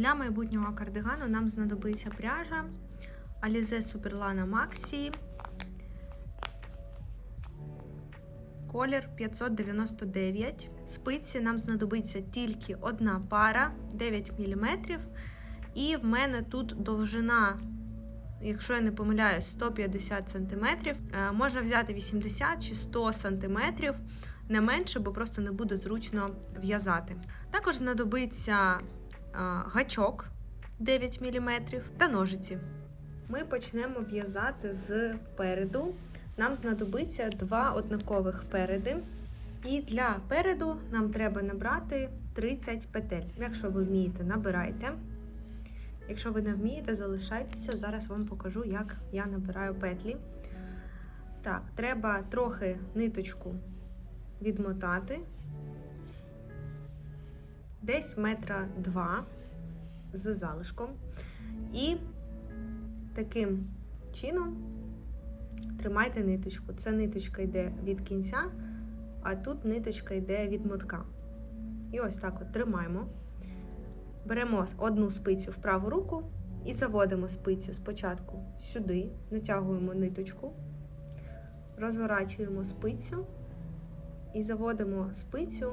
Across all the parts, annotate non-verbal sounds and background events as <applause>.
Для майбутнього кардигану нам знадобиться пряжа Alize Superlana Maxi. Колір 599. Спиці нам знадобиться тільки одна пара 9 мм. І в мене тут довжина, якщо я не помиляюсь, 150 см. Е, Можна взяти 80 чи 100 см, не менше, бо просто не буде зручно в'язати. Також знадобиться гачок 9 мм та ножиці. Ми почнемо в'язати з переду. Нам знадобиться два однакових переди. І для переду нам треба набрати 30 петель. Якщо ви вмієте, набирайте. Якщо ви не вмієте, залишайтеся. Зараз вам покажу, як я набираю петлі. Так, треба трохи ниточку відмотати. Десь метра два з залишком. І таким чином тримайте ниточку. Ця ниточка йде від кінця, а тут ниточка йде від мотка. І ось так от тримаємо. Беремо одну спицю в праву руку і заводимо спицю спочатку сюди, натягуємо ниточку, розворачуємо спицю і заводимо спицю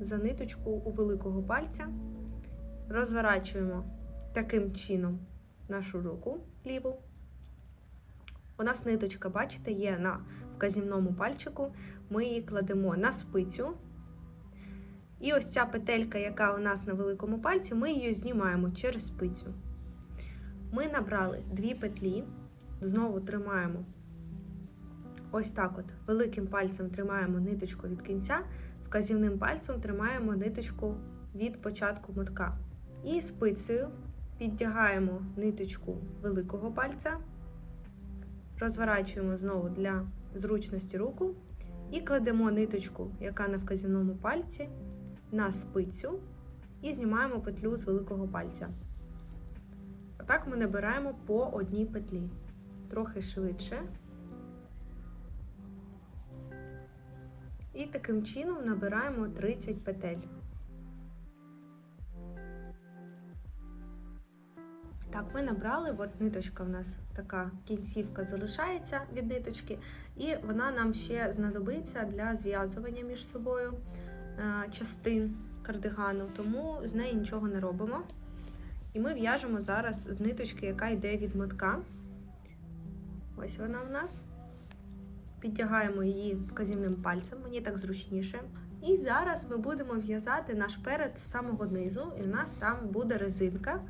за ниточку у великого пальця, розворачуємо таким чином нашу руку ліву. У нас ниточка, бачите, є на вказівному пальчику. Ми її кладемо на спицю. І ось ця петелька, яка у нас на великому пальці, ми її знімаємо через спицю. Ми набрали дві петлі, знову тримаємо ось так: от великим пальцем тримаємо ниточку від кінця, вказівним пальцем тримаємо ниточку від початку мотка. І спицею підтягаємо ниточку великого пальця, розворачуємо знову для зручності руку і кладемо ниточку, яка на вказівному пальці, на спицю і знімаємо петлю з великого пальця. Отак ми набираємо по одній петлі. Трохи швидше. І таким чином набираємо 30 петель. Так, ми набрали, от ниточка в нас така кінцівка залишається від ниточки, і вона нам ще знадобиться для зв'язування між собою е, частин кардигану, тому з неї нічого не робимо. І ми в'яжемо зараз з ниточки, яка йде від мотка. Ось вона в нас. Підтягаємо її вказівним пальцем, мені так зручніше. І зараз ми будемо в'язати наш перед з самого низу, і у нас там буде резинка.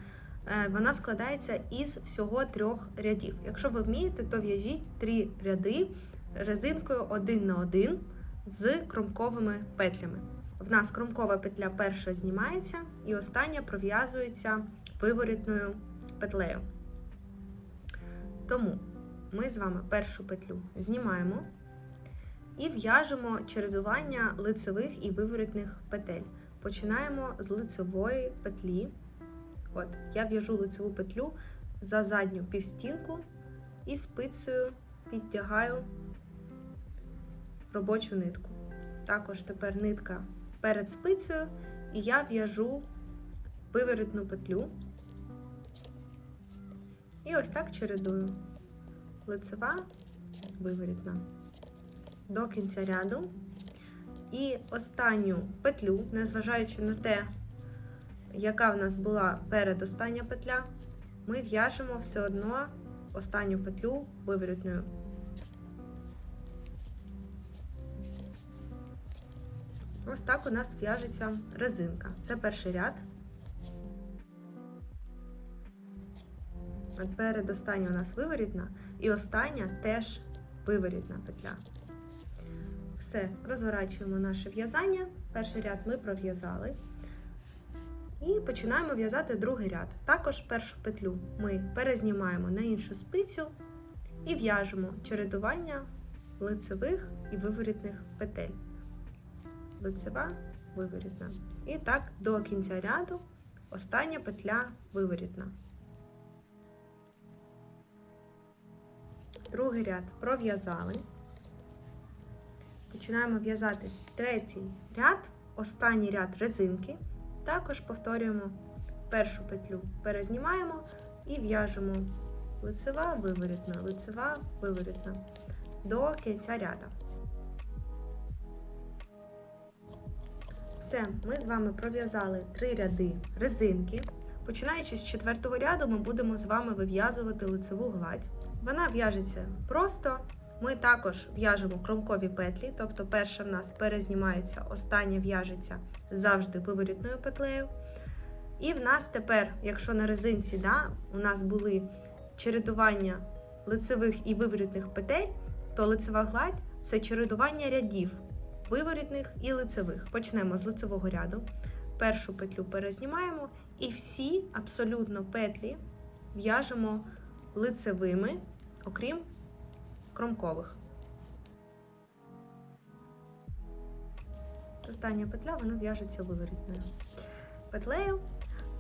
Е, Вона складається із всього трьох рядів. Якщо ви вмієте, то в'яжіть три ряди резинкою один на один з кромковими петлями. В нас кромкова петля перша знімається, і остання пров'язується виворітною петлею. Тому ми з вами першу петлю знімаємо і в'яжемо чередування лицевих і виворітних петель. Починаємо з лицевої петлі. От, я в'яжу лицеву петлю за задню півстінку і спицею підтягаю робочу нитку. Також тепер нитка перед спицею, і я в'яжу виворітну петлю. І ось так чередую лицева, виворітна до кінця ряду. І останню петлю, незважаючи на те, яка в нас була передостання петля, ми в'яжемо все одно останню петлю виворітною. Ось так у нас в'яжеться резинка. Це перший ряд. Передостання у нас виворітна, і остання теж виворітна петля. Все, розворачуємо наше в'язання. Перший ряд ми пров'язали. І починаємо в'язати другий ряд. Також першу петлю ми перезнімаємо на іншу спицю і в'яжемо чередування лицевих і виворітних петель. Лицева, виворітна. І так до кінця ряду остання петля виворітна. Другий ряд пров'язали. Починаємо в'язати третій ряд, останній ряд резинки. Також повторюємо першу петлю перезнімаємо і в'яжемо лицева, виворітна, лицева, виворітна до кінця ряда. Все, ми з вами пров'язали три ряди резинки. Починаючи з четвертого ряду, ми будемо з вами вив'язувати лицеву гладь. Вона в'яжеться просто. Ми також в'яжемо кромкові петлі, тобто перша в нас перезнімається, остання в'яжеться завжди виворітною петлею. І в нас тепер, якщо на резинці да, у нас були чередування лицевих і виворітних петель, то лицева гладь це чередування рядів виворітних і лицевих. Почнемо з лицевого ряду. Першу петлю перезнімаємо і всі абсолютно петлі в'яжемо лицевими, окрім кромкових. Остання петля вона в'яжеться виворітною петлею.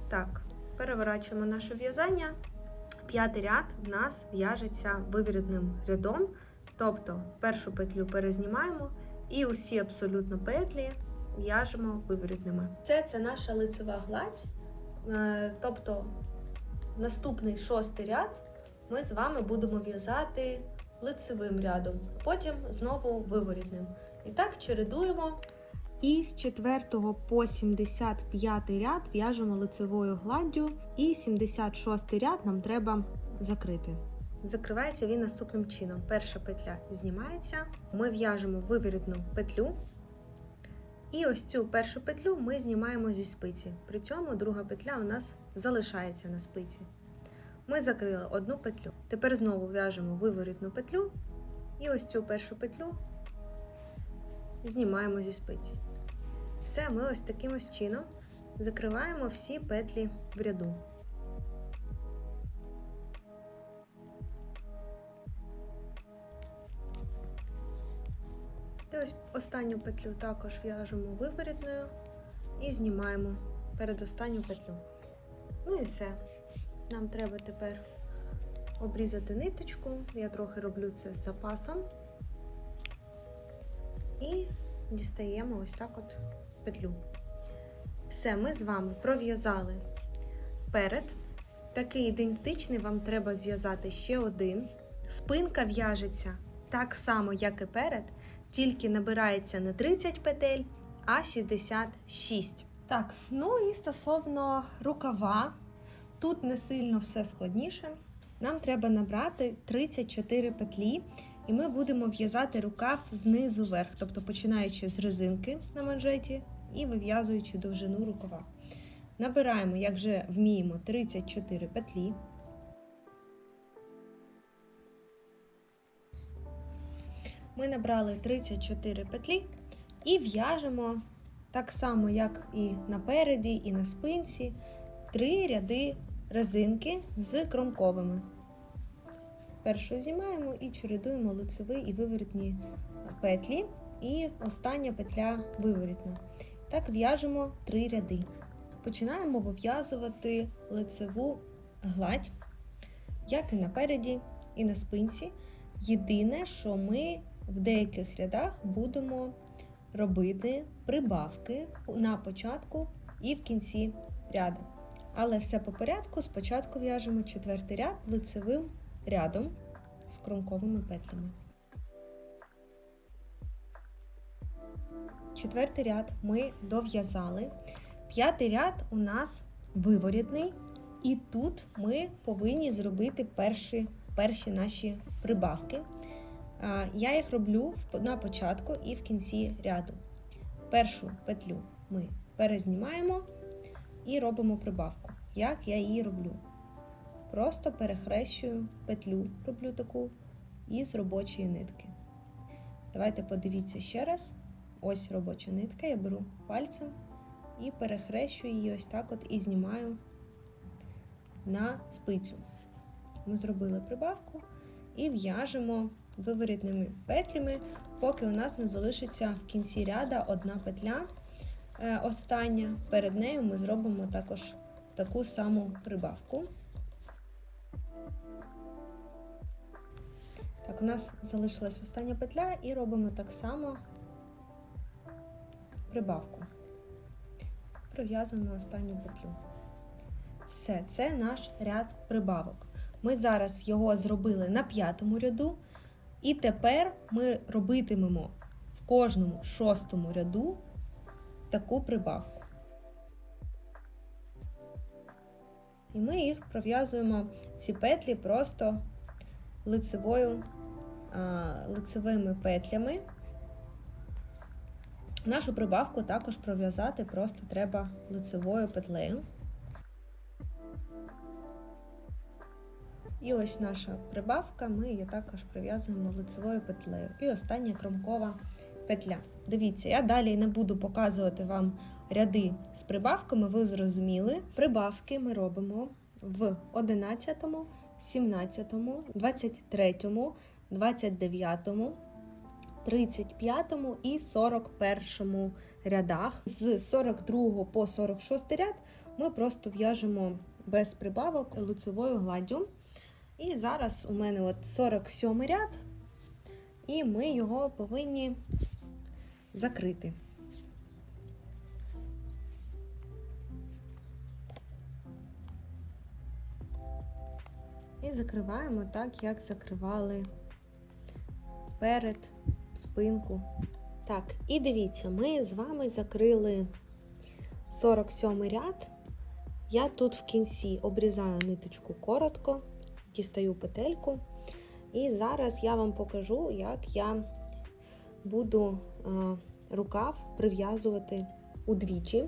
Так, переворачуємо наше в'язання. П'ятий ряд в нас в'яжеться виворітним рядом, тобто першу петлю перезнімаємо і усі абсолютно петлі в'яжемо виворітними. Це це наша лицева гладь, тобто наступний шостий ряд ми з вами будемо в'язати лицевим рядом, потім знову виворітним. І так чередуємо. І з 4 по 75 ряд в'яжемо лицевою гладдю, і 76 ряд нам треба закрити. Закривається він наступним чином. Перша петля знімається, ми в'яжемо виворітну петлю. І ось цю першу петлю ми знімаємо зі спиці. При цьому друга петля у нас залишається на спиці. Ми закрили одну петлю. Тепер знову в'яжемо виворітну петлю. І ось цю першу петлю знімаємо зі спиці. Все, ми ось таким ось чином закриваємо всі петлі в ряду. І ось останню петлю також в'яжемо виворітною і знімаємо передостанню петлю. Ну і все. Нам треба тепер обрізати ниточку. Я трохи роблю це з запасом. І дістаємо ось так от петлю. Все, ми з вами пров'язали перед. Такий ідентичний вам треба зв'язати ще один. Спинка в'яжеться так само, як і перед, тільки набирається не 30 петель, а 66. Так, ну і стосовно рукава, тут не сильно все складніше. Нам треба набрати 34 петлі, і ми будемо в'язати рукав знизу вверх, тобто починаючи з резинки на манжеті і вив'язуючи довжину рукава. Набираємо, як вже вміємо, 34 петлі. Ми набрали 34 петлі і в'яжемо так само, як і напереді, і на спинці, три ряди резинки з кромковими. Першу знімаємо і чередуємо лицеві і виворітні петлі, і остання петля виворітна. Так в'яжемо три ряди. Починаємо вив'язувати лицеву гладь, як і напереді, і на спинці. Єдине, що ми в деяких рядах будемо робити прибавки на початку і в кінці ряду. Але все по порядку. Спочатку в'яжемо четвертий ряд лицевим рядом з кромковими петлями. Четвертий ряд ми дов'язали. П'ятий ряд у нас виворітний, і тут ми повинні зробити перші, перші наші прибавки. Я їх роблю на початку і в кінці ряду. Першу петлю ми перезнімаємо і робимо прибавку. Як я її роблю? Просто перехрещую петлю, роблю таку із робочої нитки. Давайте подивіться ще раз. Ось робоча нитка, я беру пальцем і перехрещую її ось так от і знімаю на спицю. Ми зробили прибавку і в'яжемо виворітними петлями, поки у нас не залишиться в кінці ряда одна петля. Е, остання. Перед нею ми зробимо також таку саму прибавку. Так, у нас залишилась остання петля і робимо так само прибавку. Пров'язуємо останню петлю. Все, це наш ряд прибавок. Ми зараз його зробили на п'ятому ряду, і тепер ми робитимемо в кожному шостому ряду таку прибавку. І ми їх пров'язуємо ці петлі просто лицевою, лицевими петлями. Нашу прибавку також пров'язати просто треба лицевою петлею. І ось наша прибавка, ми її також прив'язуємо лицевою петлею. І остання кромкова петля. Дивіться, я далі не буду показувати вам ряди з прибавками, ви зрозуміли. Прибавки ми робимо в 11, 17, 23, 29, 35 і 41 рядах. З 42 по 46 ряд ми просто в'яжемо без прибавок лицевою гладдю. І зараз у мене от 47 ряд, і ми його повинні закрити. І закриваємо так, як закривали перед спинку. Так, і дивіться, ми з вами закрили 47 ряд. Я тут в кінці обрізаю ниточку коротко, дістаю петельку. І зараз я вам покажу, як я буду е, рукав прив'язувати удвічі.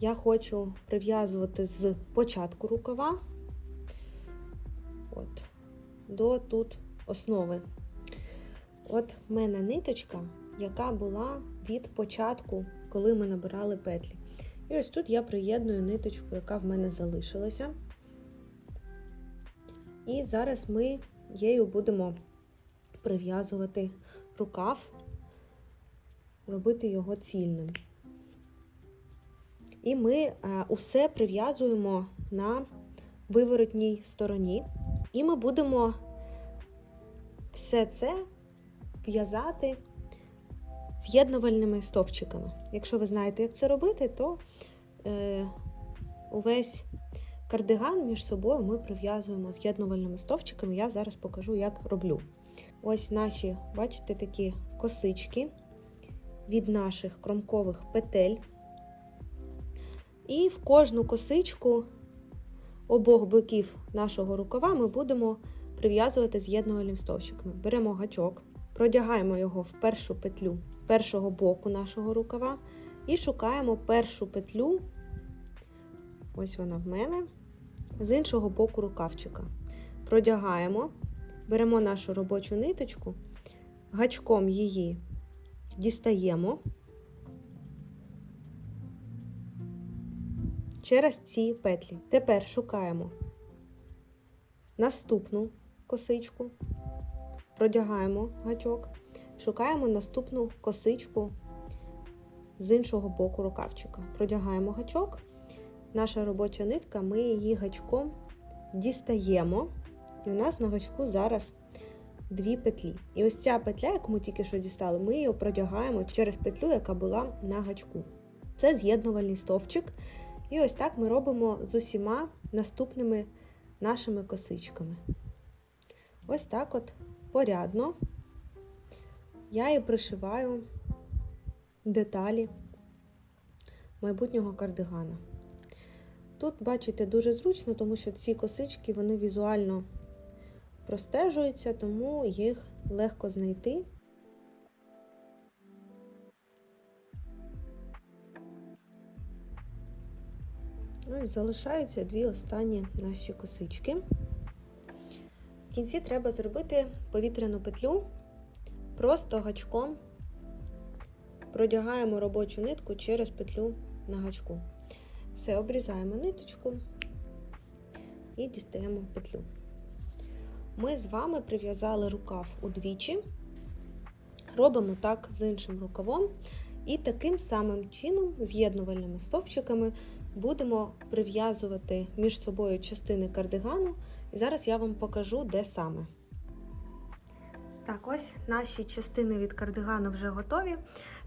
Я хочу прив'язувати з початку рукава от, до тут основи. От в мене ниточка, яка була від початку, коли ми набирали петлі. І ось тут я приєдную ниточку, яка в мене залишилася. І зараз ми її будемо прив'язувати рукав, робити його цільним. І ми е, усе прив'язуємо на виворотній стороні. І ми будемо все це в'язати з'єднувальними стовпчиками. Якщо ви знаєте, як це робити, то е, увесь кардиган між собою ми прив'язуємо з'єднувальними стовпчиками. Я зараз покажу, як роблю. Ось наші, бачите, такі косички від наших кромкових петель. І в кожну косичку обох боків нашого рукава ми будемо прив'язувати з'єднувальним стовпчиками. Беремо гачок, продягаємо його в першу петлю першого боку нашого рукава і шукаємо першу петлю, ось вона в мене, з іншого боку рукавчика. Продягаємо, беремо нашу робочу ниточку, гачком її дістаємо через ці петлі. Тепер шукаємо наступну косичку, продягаємо гачок, шукаємо наступну косичку з іншого боку рукавчика. Продягаємо гачок, наша робоча нитка, ми її гачком дістаємо, і у нас на гачку зараз дві петлі. І ось ця петля, яку ми тільки що дістали, ми її продягаємо через петлю, яка була на гачку. Це з'єднувальний стовпчик. І ось так ми робимо з усіма наступними нашими косичками. Ось так от порядно я і пришиваю деталі майбутнього кардигана. Тут, бачите, дуже зручно, тому що ці косички вони візуально простежуються, тому їх легко знайти. Ось залишаються дві останні наші косички. В кінці треба зробити повітряну петлю, просто гачком продягаємо робочу нитку через петлю на гачку. Все, обрізаємо ниточку і дістаємо петлю. Ми з вами прив'язали рукав удвічі, робимо так з іншим рукавом, і таким самим чином, з'єднувальними стовпчиками, будемо прив'язувати між собою частини кардигану, і зараз я вам покажу, де саме. Так, ось наші частини від кардигану вже готові.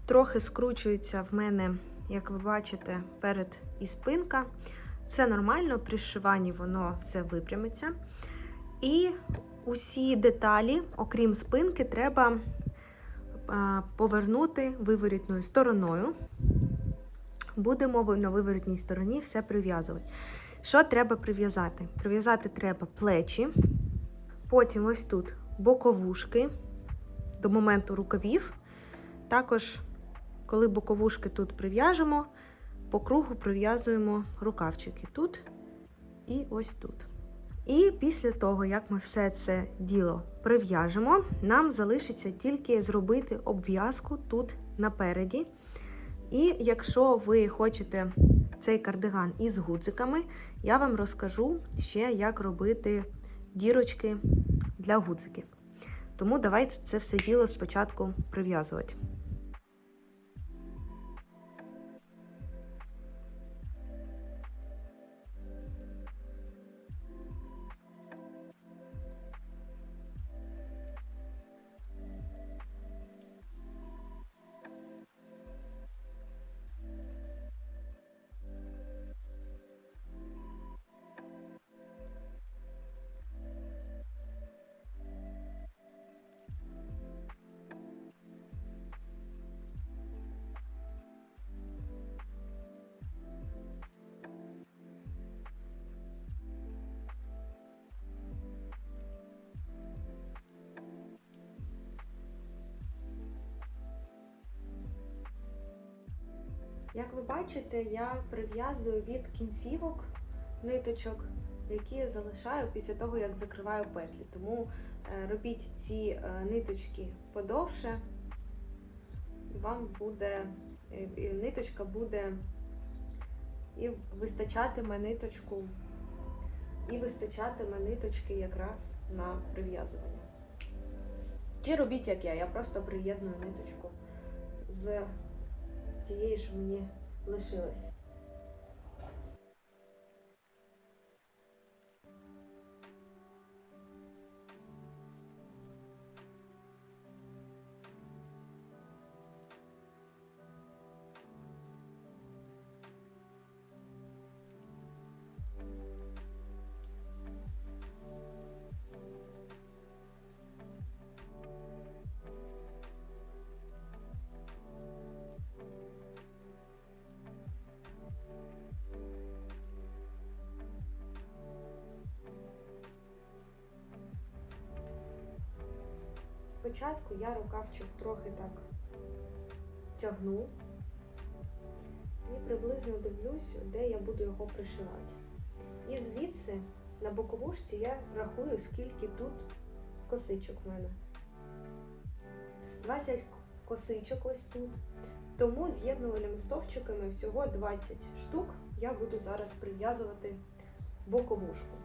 Трохи скручуються в мене як ви бачите, перед і спинка. Це нормально, при зшиванні воно все випрямиться. І усі деталі, окрім спинки, треба повернути виворітною стороною. Будемо на виворітній стороні все прив'язувати. Що треба прив'язати? Прив'язати треба плечі, потім ось тут боковушки до моменту рукавів. Також, коли боковушки тут прив'яжемо, по кругу прив'язуємо рукавчики тут і ось тут. І після того, як ми все це діло прив'яжемо, нам залишиться тільки зробити обв'язку тут напереді. І якщо ви хочете цей кардиган із гудзиками, я вам розкажу ще, як робити дірочки для гудзиків. Тому давайте це все діло спочатку прив'язувати. Як ви бачите, я прив'язую від кінцівок ниточок, які залишаю після того, як закриваю петлі. Тому е, робіть ці е, ниточки подовше, вам буде е, ниточка буде і вистачатиме ниточку, і вистачатиме ниточки якраз на прив'язування. Чи робіть як я, я просто приєдную ниточку з тієї, що мені лишилось. Спочатку я рукавчик трохи так тягну і приблизно дивлюсь, де я буду його пришивати. І звідси на боковушці я рахую, скільки тут косичок в мене. 20 косичок ось тут. Тому з'єднувальними стовпчиками всього 20 штук я буду зараз прив'язувати боковушку.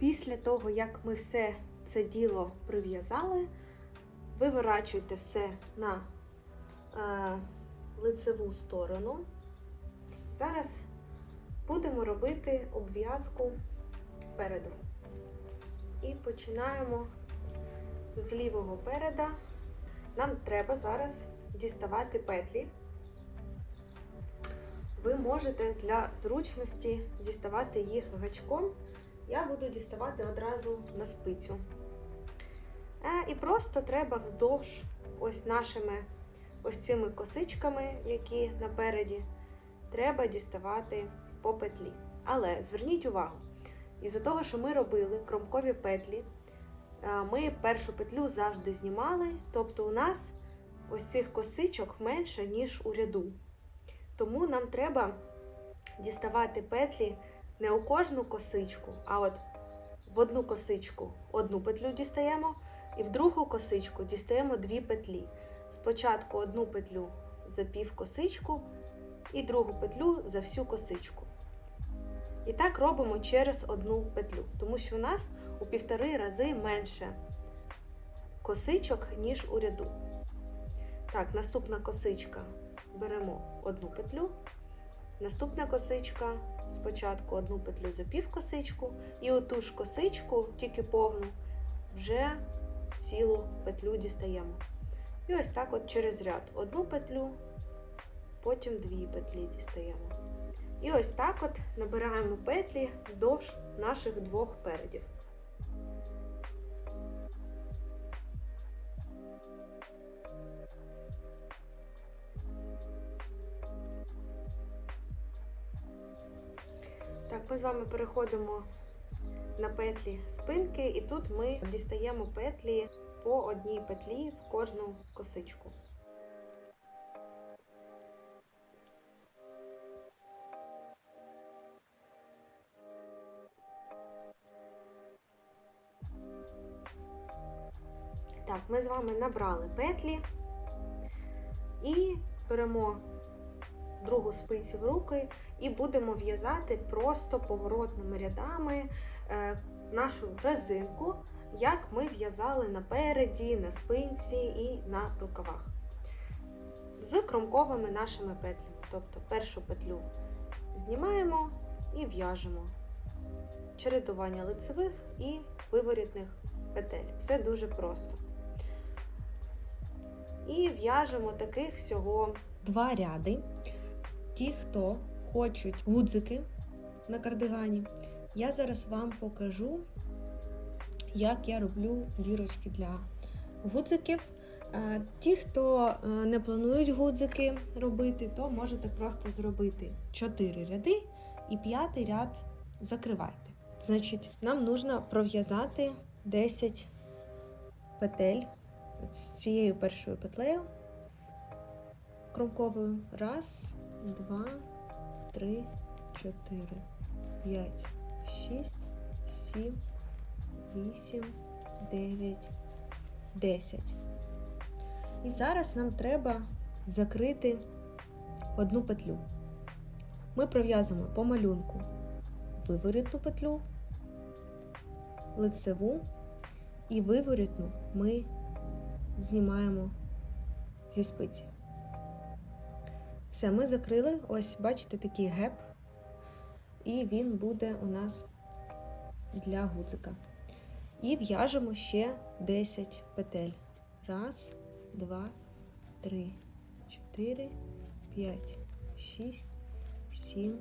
Після того, як ми все це діло прив'язали, виворачуйте все на е, лицеву сторону. Зараз будемо робити обв'язку переду. І починаємо з лівого переда. Нам треба зараз діставати петлі. ви можете для зручності діставати їх гачком. Я буду діставати одразу на спицю. Е, І просто треба вздовж ось нашими ось цими косичками, які напереді, треба діставати по петлі. Але зверніть увагу, із-за того, що ми робили кромкові петлі, е, ми першу петлю завжди знімали, тобто у нас ось цих косичок менше, ніж у ряду. Тому нам треба діставати петлі не у кожну косичку, а от в одну косичку одну петлю дістаємо, і в другу косичку дістаємо дві петлі. Спочатку одну петлю за пів косичку і другу петлю за всю косичку. І так робимо через одну петлю, тому що у нас у півтори рази менше косичок, ніж у ряду. Так, наступна косичка беремо одну петлю. Наступна косичка спочатку одну петлю за пів косичку, і оту ж косичку, тільки повну, вже цілу петлю дістаємо. І ось так от через ряд одну петлю, потім дві петлі дістаємо. І ось так от набираємо петлі вздовж наших двох передів. Ми з вами переходимо на петлі спинки, і тут ми дістаємо петлі по одній петлі в кожну косичку. Так, ми з вами набрали петлі і беремо другу спицю в руки і будемо в'язати просто поворотними рядами е, нашу резинку, як ми в'язали напереді, на спинці і на рукавах. З кромковими нашими петлями. Тобто першу петлю знімаємо і в'яжемо. Чередування лицевих і виворітних петель. Все дуже просто. І в'яжемо таких всього два ряди. Ті, хто хочуть гудзики на кардигані, я зараз вам покажу, як я роблю дірочки для гудзиків. Е, Ті, хто е, не планують гудзики робити, то можете просто зробити 4 ряди і п'ятий ряд закривайте. Значить, нам потрібно пров'язати 10 петель з цією першою петлею кромковою. Раз, два, три, чотири, п'ять, шість, сім, вісім, дев'ять, десять. І зараз нам треба закрити одну петлю. Ми пров'язуємо по малюнку виворітну петлю, лицеву і виворітну ми знімаємо зі спиці. Все, ми закрили, ось, бачите, такий геп, і він буде у нас для гудзика. І в'яжемо ще 10 петель. Раз, два, три, чотири, п'ять, шість, сім,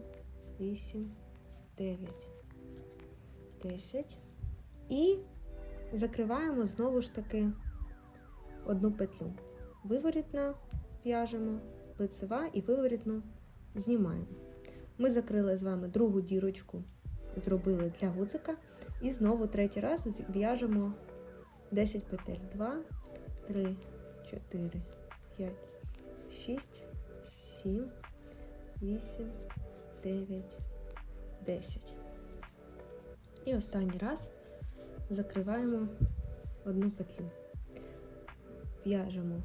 вісім, дев'ять, десять. І закриваємо знову ж таки одну петлю. Виворітна в'яжемо лицева і виворітну знімаємо. Ми закрили з вами другу дірочку, зробили для гудзика, і знову третій раз в'яжемо 10 петель. 2, 3, 4, 5, 6, 7, 8, 9, 10. І останній раз закриваємо одну петлю. В'яжемо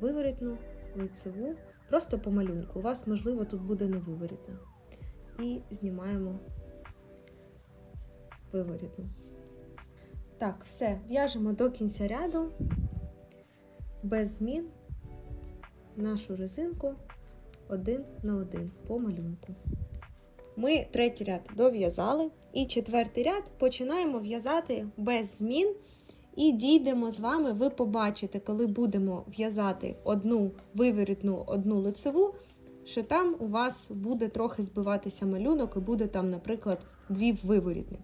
виворітну, лицеву, просто по малюнку. У вас, можливо, тут буде не виворітна. І знімаємо виворітну. Так, все, в'яжемо до кінця ряду, без змін нашу резинку один на один по малюнку. Ми третій ряд дов'язали, і четвертий ряд починаємо в'язати без змін. І дійдемо з вами, ви побачите, коли будемо в'язати одну виворітну, одну лицеву, що там у вас буде трохи збиватися малюнок, і буде там, наприклад, дві виворітні.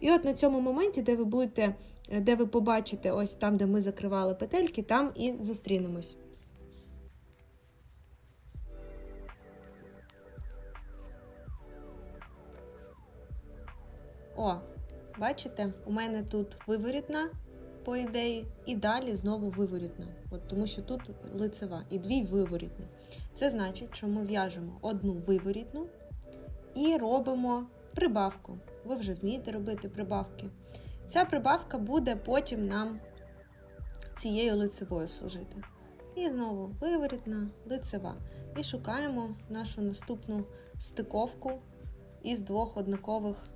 І от на цьому моменті, де ви будете, де ви побачите, ось там, де ми закривали петельки, там і зустрінемось. О, бачите, у мене тут виворітна, по ідеї, і далі знову виворітна. От тому що тут лицева і дві виворітні. Це значить, що ми в'яжемо одну виворітну і робимо прибавку. Ви вже вмієте робити прибавки. Ця прибавка буде потім нам цією лицевою служити. І знову виворітна, лицева. І шукаємо нашу наступну стиковку із двох однакових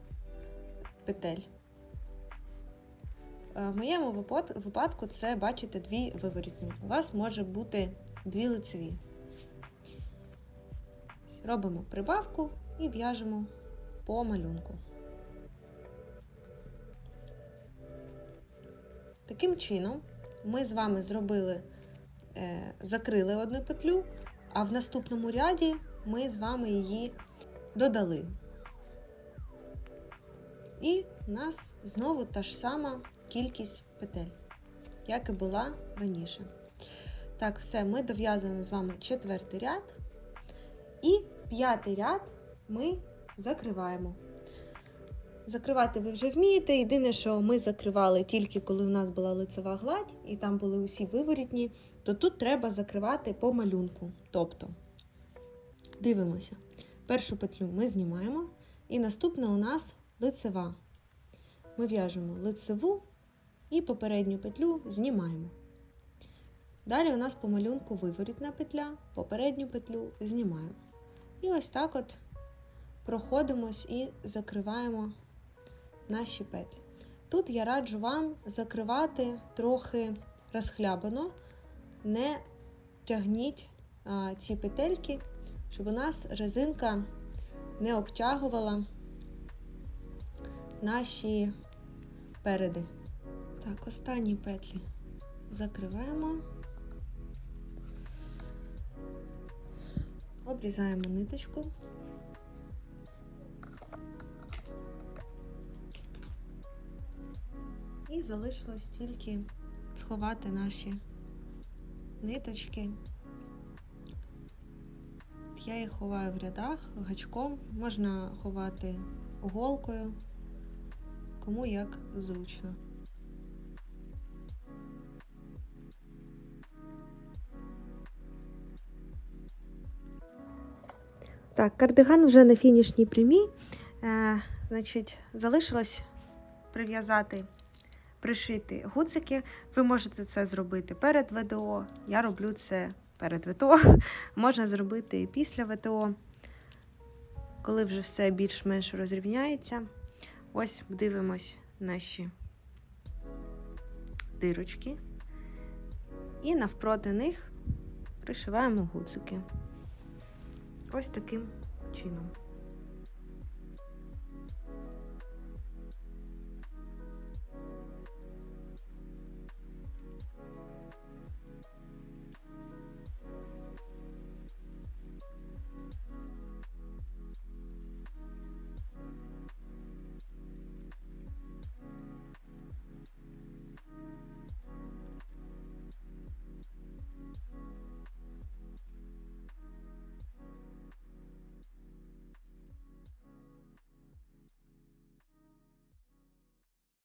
петель. Е, В моєму випадку це, бачите, дві виворітні. У вас може бути дві лицеві. Робимо прибавку і в'яжемо по малюнку. Таким чином, ми з вами зробили, е, закрили одну петлю, а в наступному ряді ми з вами її додали. І у нас знову та ж сама кількість петель, як і була раніше. Так, все, ми дов'язуємо з вами четвертий ряд. І п'ятий ряд ми закриваємо. Закривати ви вже вмієте. Єдине, що ми закривали тільки коли у нас була лицева гладь, і там були усі виворітні, то тут треба закривати по малюнку. Тобто, дивимося. Першу петлю ми знімаємо, і наступна у нас лицева. Ми в'яжемо лицеву і попередню петлю знімаємо. Далі у нас по малюнку виворітна петля, попередню петлю знімаємо. І ось так от проходимось і закриваємо наші петлі. Тут я раджу вам закривати трохи розхлябано, не тягніть а, ці петельки, щоб у нас резинка не обтягувала наші переди. Так, останні петлі закриваємо, обрізаємо ниточку. І залишилось тільки сховати наші ниточки. Я їх ховаю в рядах гачком, можна ховати голкою, кому як зручно. Так, кардиган вже на фінішній прямій. Е, значить, залишилось прив'язати, пришити гудзики. Ви можете це зробити перед ВДО. Я роблю це перед ВТО. <laughs> Можна зробити і після ВТО, коли вже все більш-менш розрівняється. Ось дивимось наші дирочки. І навпроти них пришиваємо гудзики. Ось таким чином.